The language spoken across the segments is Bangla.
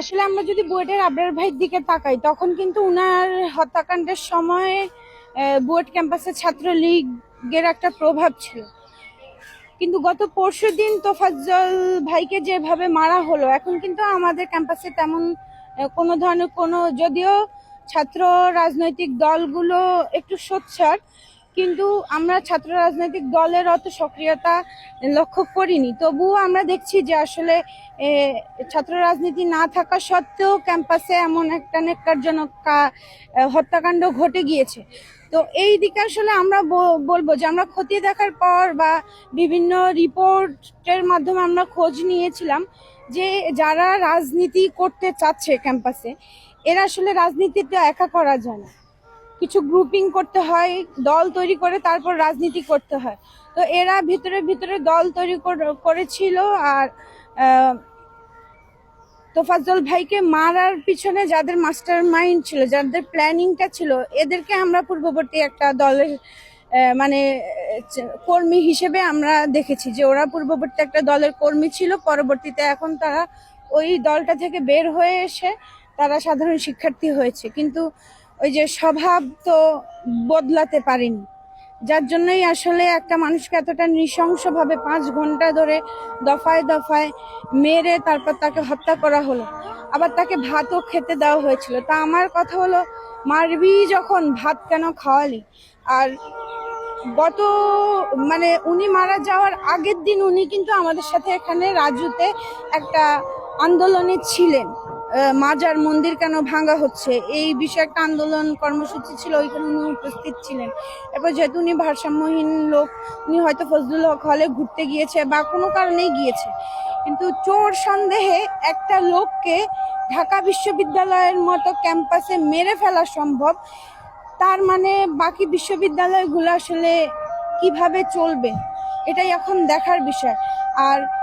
আসলে আমরা যদি বুয়েটের আবরার ভাইয়ের দিকে তাকাই, তখন কিন্তু উনার হত্যাকাণ্ডের সময় বুয়েট ক্যাম্পাসে ছাত্রলীগের একটা প্রভাব ছিল। কিন্তু গত পরশু দিন তোফাজ্জল ভাইকে যেভাবে মারা হলো, এখন কিন্তু আমাদের ক্যাম্পাসে তেমন কোনো ধরনের কোনো, যদিও ছাত্র রাজনৈতিক দলগুলো একটু সোচ্চার কিন্তু আমরা ছাত্র রাজনৈতিক দলের অত সক্রিয়তা লক্ষ্য করিনি। তবুও আমরা দেখছি যে আসলে ছাত্র রাজনীতি না থাকা সত্ত্বেও ক্যাম্পাসে এমন একটা নেককারজনক হত্যাকাণ্ড ঘটে গিয়েছে। তো এই দিকে আসলে আমরা বলব যে আমরা খতিয়ে দেখার পর বা বিভিন্ন রিপোর্টের মাধ্যমে আমরা খোঁজ নিয়েছিলাম যে যারা রাজনীতি করতে চাচ্ছে ক্যাম্পাসে, এরা আসলে রাজনীতিটা একা করা যায় না। কিছু গ্রুপিং করতে হয়, দল তৈরি করে তারপর রাজনীতি করতে হয়। তো এরা ভিতরে ভিতরে দল তৈরি কর- করেছিল আর তোফাজ্জল ভাইকে মারার পিছনে যাদের মাস্টার মাইন্ড ছিল, যাদের প্ল্যানিংটা ছিল, এদেরকে আমরা পূর্ববর্তী একটা দলের মানে কর্মী হিসেবে আমরা দেখেছি যে ওরা পূর্ববর্তী একটা দলের কর্মী ছিল, পরবর্তীতে এখন তারা ওই দলটা থেকে বের হয়ে এসে তারা সাধারণ শিক্ষার্থী হয়েছে। কিন্তু ওই যে স্বভাব তো বদলাতে পারেনি। যার জন্যই আসলে একটা মানুষকে এতটা নৃশংসভাবে পাঁচ ঘণ্টা ধরে দফায় দফায় মেরে তারপর তাকে হত্যা করা হলো। আবার তাকে ভাতও খেতে দেওয়া হয়েছিল। তা আমার কথা হলো, মারবি যখন, ভাত কেন খাওয়ালি? আর গত মানে উনি মারা যাওয়ার আগের দিন উনি কিন্তু আমাদের সাথে এখানে রাজুতে একটা আন্দোলনে ছিলেন। মাজার মন্দির কেন ভাঙা হচ্ছে? এই বিষয়ে একটা আন্দোলন কর্মসূচি ছিল, ওইখানে উনি উপস্থিত ছিলেন। এরপর যেহেতু উনি ভারসাম্যহীন লোক, উনি হয়তো ফজলুল হক হলে ঘুরতে গিয়েছে বা কোনো কারণেই গিয়েছে। কিন্তু চোর সন্দেহে একটা লোককে ঢাকা বিশ্ববিদ্যালয়ের মতো ক্যাম্পাসে মেরে ফেলা সম্ভব। তার মানে বাকি বিশ্ববিদ্যালয়গুলো আসলে কীভাবে চলবে? এটাই এখন দেখার বিষয়। আর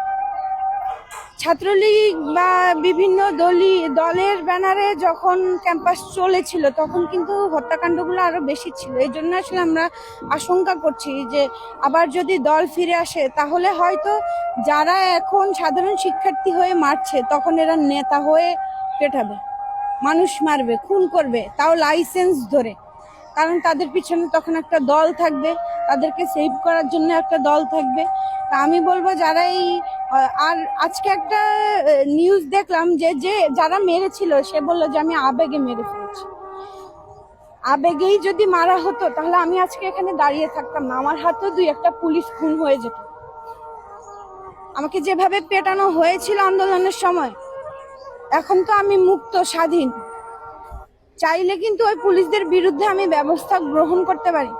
ছাত্রলীগ বা বিভিন্ন দলি, দলের ব্যানারে যখন ক্যাম্পাস চলেছিল, তখন কিন্তু হত্যাকাণ্ডগুলো আরও বেশি ছিল। এই জন্য আসলে আমরা আশঙ্কা করছি যে, আবার যদি দল ফিরে আসে, তাহলে হয়তো যারা এখন সাধারণ শিক্ষার্থী হয়ে মারছে, তখন এরা নেতা হয়ে পেটাবে। মানুষ মারবে, খুন করবে, তাও লাইসেন্স ধরে। কারণ তাদের পিছনে তখন একটা দল থাকবে, তাদেরকে সেভ করার জন্য একটা দল থাকবে। তা আমি বলব যারা এই আর আজকে একটা নিউজ দেখলাম যে যে যারা মেরেছিল, সে বলল যে আমি আবেগে মেরে ফেলেছি। আবেগেই যদি মারা হতো, তাহলে আমি আজকে এখানে দাঁড়িয়ে থাকতাম না। আমার হাতেও দুই একটা পুলিশ খুন হয়ে যেত। আমাকে যেভাবে পেটানো হয়েছিল আন্দোলনের সময়, এখন তো আমি মুক্ত, স্বাধীন। চাইলে কিন্তু ওই পুলিশদের বিরুদ্ধে আমি ব্যবস্থা গ্রহণ করতে পারি।